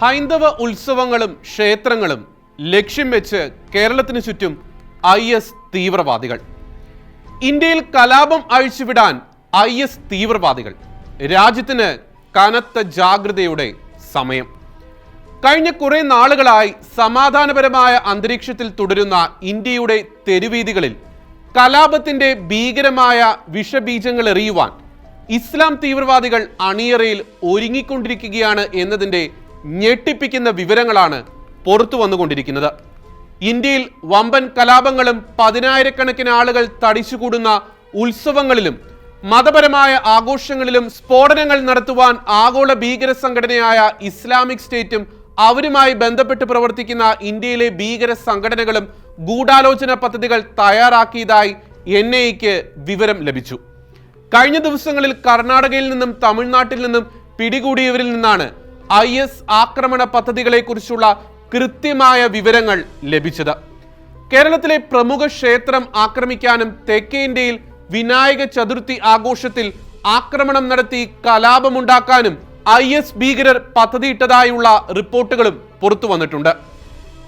ഹൈന്ദവ ഉത്സവങ്ങളും ക്ഷേത്രങ്ങളും ലക്ഷ്യം വെച്ച് കേരളത്തിന് ചുറ്റും ഐ എസ് തീവ്രവാദികൾ. ഇന്ത്യയിൽ കലാപം അഴിച്ചുവിടാൻ ഐ എസ് തീവ്രവാദികൾ. രാജ്യത്തിന് കനത്ത ജാഗ്രതയുടെ സമയം. കഴിഞ്ഞ കുറേ നാളുകളായി സമാധാനപരമായ അന്തരീക്ഷത്തിൽ തുടരുന്ന ഇന്ത്യയുടെ തെരുവീതികളിൽ കലാപത്തിന്റെ ഭീകരമായ വിഷബീജങ്ങൾ എറിയുവാൻ ഇസ്ലാം തീവ്രവാദികൾ അണിയറയിൽ ഒരുങ്ങിക്കൊണ്ടിരിക്കുകയാണ് എന്നതിന്റെ ഞെട്ടിപ്പിക്കുന്ന വിവരങ്ങളാണ് പുറത്തു വന്നുകൊണ്ടിരിക്കുന്നത്. ഇന്ത്യയിൽ വമ്പൻ കലാപങ്ങളും പതിനായിരക്കണക്കിന് ആളുകൾ തടിച്ചുകൂടുന്ന ഉത്സവങ്ങളിലും മതപരമായ ആഘോഷങ്ങളിലും സ്ഫോടനങ്ങൾ നടത്തുവാൻ ആഗോള ഭീകര സംഘടനയായ ഇസ്ലാമിക് സ്റ്റേറ്റും അവരുമായി ബന്ധപ്പെട്ട് പ്രവർത്തിക്കുന്ന ഇന്ത്യയിലെ ഭീകര സംഘടനകളും ഗൂഢാലോചന പദ്ധതികൾ തയ്യാറാക്കിയതായി എൻ ഐക്ക് വിവരം ലഭിച്ചു. കഴിഞ്ഞ ദിവസങ്ങളിൽ കർണാടകയിൽ നിന്നും തമിഴ്നാട്ടിൽ നിന്നും പിടികൂടിയവരിൽ നിന്നാണ് ഐ എസ് ആക്രമണ പദ്ധതികളെക്കുറിച്ചുള്ള കൃത്യമായ വിവരങ്ങൾ ലഭിച്ചത്. കേരളത്തിലെ പ്രമുഖ ക്ഷേത്രം ആക്രമിക്കാനും തെക്കേ ഇന്ത്യയിൽ വിനായക ചതുർത്ഥി ആഘോഷത്തിൽ ആക്രമണം നടത്തി കലാപമുണ്ടാക്കാനും ഐ എസ് ഭീകരർ പദ്ധതിയിട്ടതായുള്ള റിപ്പോർട്ടുകളും പുറത്തു വന്നിട്ടുണ്ട്.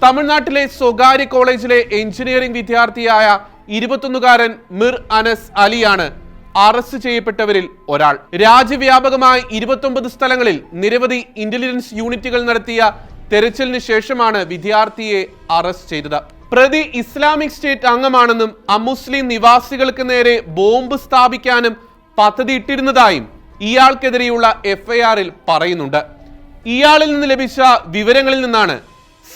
തമിഴ്നാട്ടിലെ സ്വകാര്യ കോളേജിലെ എഞ്ചിനീയറിംഗ് വിദ്യാർത്ഥിയായ ഇരുപത്തൊന്നുകാരൻ മിർ അനസ് അലിയാണ് അറസ്റ്റ് ചെയ്യപ്പെട്ടവരിൽ ഒരാൾ. രാജ്യവ്യാപകമായി ഇരുപത്തൊമ്പത് സ്ഥലങ്ങളിൽ നിരവധി ഇന്റലിജൻസ് യൂണിറ്റുകൾ നടത്തിയ തെരച്ചിലിന് ശേഷമാണ് വിദ്യാർത്ഥിയെ അറസ്റ്റ് ചെയ്തത്. പ്രതി ഇസ്ലാമിക് സ്റ്റേറ്റ് അംഗമാണെന്നും അമുസ്ലിം നിവാസികൾക്ക് നേരെ ബോംബ് സ്ഥാപിക്കാനും പദ്ധതിയിട്ടിരുന്നതായും ഇയാൾക്കെതിരെയുള്ള എഫ്ഐആറിൽ പറയുന്നുണ്ട്. ഇയാളിൽ നിന്ന് ലഭിച്ച വിവരങ്ങളിൽ നിന്നാണ്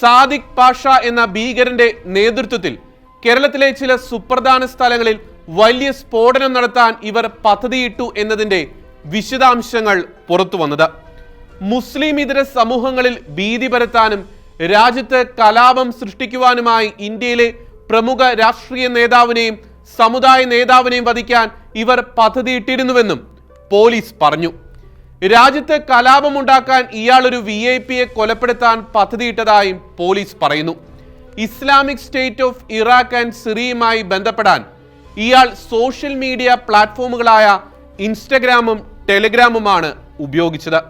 സാദിഖ് പാഷ എന്ന ഭീകരന്റെ നേതൃത്വത്തിൽ കേരളത്തിലെ ചില സുപ്രധാന സ്ഥലങ്ങളിൽ വലിയ സ്ഫോടനം നടത്താൻ ഇവർ പദ്ധതിയിട്ടു എന്നതിന്റെ വിശദാംശങ്ങൾ പുറത്തു വന്നത്. മുസ്ലിം ഇതര സമൂഹങ്ങളിൽ ഭീതി പരത്താനും രാജ്യത്ത് കലാപം സൃഷ്ടിക്കുവാനുമായി ഇന്ത്യയിലെ പ്രമുഖ രാഷ്ട്രീയ നേതാവിനെയും സമുദായ നേതാവിനെയും വധിക്കാൻ ഇവർ പദ്ധതിയിട്ടിരുന്നുവെന്നും പോലീസ് പറഞ്ഞു. രാജ്യത്ത് കലാപമുണ്ടാക്കാൻ ഇയാൾ ഒരു വി ഐ പിയെ കൊലപ്പെടുത്താൻ പദ്ധതിയിട്ടതായും പോലീസ് പറയുന്നു. Islamic State of Iraq and സിറിയുമായി ബന്ധപ്പെടാൻ ഇയാൾ സോഷ്യൽ മീഡിയ പ്ലാറ്റ്ഫോമുകളായ ഇൻസ്റ്റഗ്രാമും ടെലിഗ്രാമുമാണ് ഉപയോഗിച്ചത്.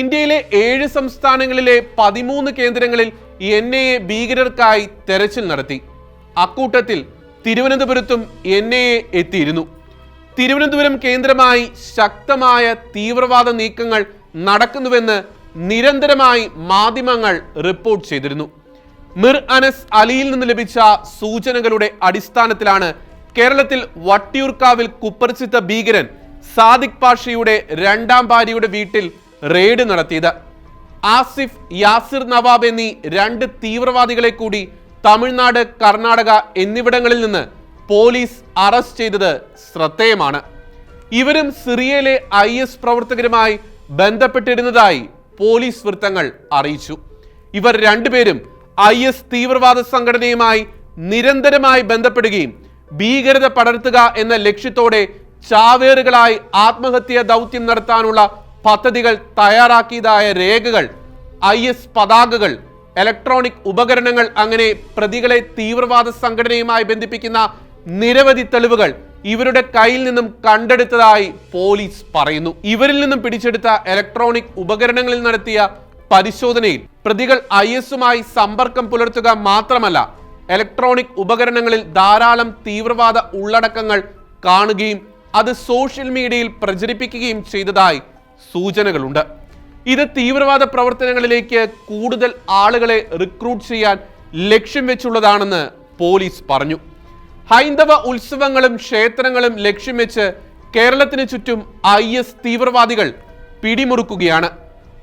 ഇന്ത്യയിലെ ഏഴ് സംസ്ഥാനങ്ങളിലെ പതിമൂന്ന് കേന്ദ്രങ്ങളിൽ എൻ ഐ എ ഭീകരർക്കായി തെരച്ചിൽ നടത്തി. അക്കൂട്ടത്തിൽ തിരുവനന്തപുരത്തും എൻ ഐ എ എത്തിയിരുന്നു. തിരുവനന്തപുരം കേന്ദ്രമായി ശക്തമായ തീവ്രവാദ നീക്കങ്ങൾ നടക്കുന്നുവെന്ന് നിരന്തരമായി മാധ്യമങ്ങൾ റിപ്പോർട്ട് ചെയ്തിരുന്നു. മിർ അനസ് അലിയിൽ നിന്ന് ലഭിച്ച സൂചനകളുടെ അടിസ്ഥാനത്തിലാണ് കേരളത്തിൽ വട്ടിയൂർക്കാവിൽ കുപ്രസിദ്ധ ഭീകരൻ സാദിഖ് പാഷയുടെ രണ്ടാം ഭാര്യയുടെ വീട്ടിൽ റെയ്ഡ് നടത്തിയത്. ആസിഫ് യാസിർ നവാബ് എന്നീ രണ്ട് തീവ്രവാദികളെ കൂടി തമിഴ്നാട് കർണാടക എന്നിവിടങ്ങളിൽ നിന്ന് പോലീസ് അറസ്റ്റ് ചെയ്തത് ശ്രദ്ധേയമാണ്. ഇവരും സിറിയയിലെ ഐ എസ് പ്രവർത്തകരുമായി ബന്ധപ്പെട്ടിരുന്നതായി പോലീസ് വൃത്തങ്ങൾ അറിയിച്ചു. ഇവർ രണ്ടുപേരും ഐ എസ് തീവ്രവാദ സംഘടനയുമായി നിരന്തരമായി ബന്ധപ്പെടുകയും ഭീകരത പടർത്തുക എന്ന ലക്ഷ്യത്തോടെ ചാവേറുകളായി ആത്മഹത്യാ ദൗത്യം നടത്താനുള്ള പദ്ധതികൾ തയ്യാറാക്കിയതായ രേഖകൾ ഐ എസ് പതാകകൾ ഇലക്ട്രോണിക് ഉപകരണങ്ങൾ അങ്ങനെ പ്രതികളെ തീവ്രവാദ സംഘടനയുമായി ബന്ധിപ്പിക്കുന്ന നിരവധി തെളിവുകൾ ഇവരുടെ കയ്യിൽ നിന്നും കണ്ടെടുത്തതായി പോലീസ് പറയുന്നു. ഇവരിൽ നിന്നും പിടിച്ചെടുത്ത ഇലക്ട്രോണിക് ഉപകരണങ്ങളിൽ നടത്തിയ പരിശോധനയിൽ പ്രതികൾ ഐ എസുമായി സമ്പർക്കം പുലർത്തുക മാത്രമല്ല ഇലക്ട്രോണിക് ഉപകരണങ്ങളിൽ ധാരാളം തീവ്രവാദ ഉള്ളടക്കങ്ങൾ കാണുകയും അത് സോഷ്യൽ മീഡിയയിൽ പ്രചരിപ്പിക്കുകയും ചെയ്തതായി സൂചനകളുണ്ട്. ഇത് തീവ്രവാദ പ്രവർത്തനങ്ങളിലേക്ക് കൂടുതൽ ആളുകളെ റിക്രൂട്ട് ചെയ്യാൻ ലക്ഷ്യം വെച്ചുള്ളതാണെന്ന് പോലീസ് പറഞ്ഞു. ഹൈന്ദവ ഉത്സവങ്ങളും ക്ഷേത്രങ്ങളും ലക്ഷ്യം വെച്ച് കേരളത്തിന് ചുറ്റും ഐ എസ് തീവ്രവാദികൾ പിടിമുറുക്കുകയാണ്.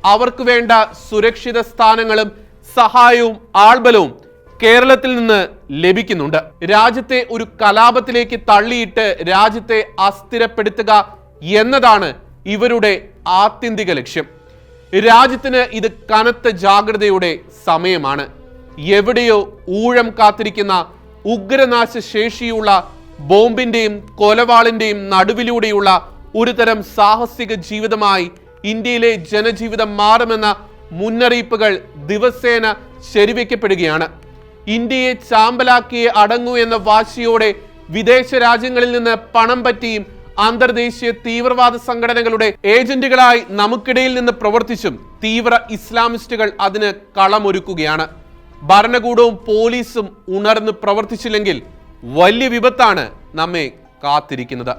അവർക്ക് വേണ്ട സുരക്ഷിത സ്ഥാനങ്ങളും സഹായവും ആൾബലവും കേരളത്തിൽ നിന്ന് ലഭിക്കുന്നുണ്ട്. രാജ്യത്തെ ഒരു കലാപത്തിലേക്ക് തള്ളിയിട്ട് രാജ്യത്തെ അസ്ഥിരപ്പെടുത്തുക എന്നതാണ് ഇവരുടെ ആത്യന്തിക ലക്ഷ്യം. രാജ്യത്തിന് ഇത് കനത്ത ജാഗ്രതയുടെ സമയമാണ്. എവിടെയോ ഊഴം കാത്തിരിക്കുന്ന ഉഗ്രനാശ ശേഷിയുള്ള ബോംബിന്റെയും കൊലവാളിന്റെയും നടുവിലൂടെയുള്ള ഒരു തരം സാഹസിക ജീവിതമായി ഇന്ത്യയിലെ ജനജീവിതം മാറുമെന്ന മുന്നറിയിപ്പുകൾ ദിവസേന ശരിവെക്കപ്പെടുകയാണ്. ഇന്ത്യയെ ചാമ്പലാക്കിയേ അടങ്ങൂ എന്ന വാശിയോടെ വിദേശ രാജ്യങ്ങളിൽ നിന്ന് പണം പറ്റിയും അന്തർദേശീയ തീവ്രവാദ സംഘടനകളുടെ ഏജന്റുകളായി നമുക്കിടയിൽ നിന്ന് പ്രവർത്തിച്ചും തീവ്ര ഇസ്ലാമിസ്റ്റുകൾ അതിന് കളമൊരുക്കുകയാണ്. ഭരണകൂടവും പോലീസും ഉണർന്ന് പ്രവർത്തിച്ചില്ലെങ്കിൽ വലിയ വിപത്താണ് നമ്മെ കാത്തിരിക്കുന്നത്.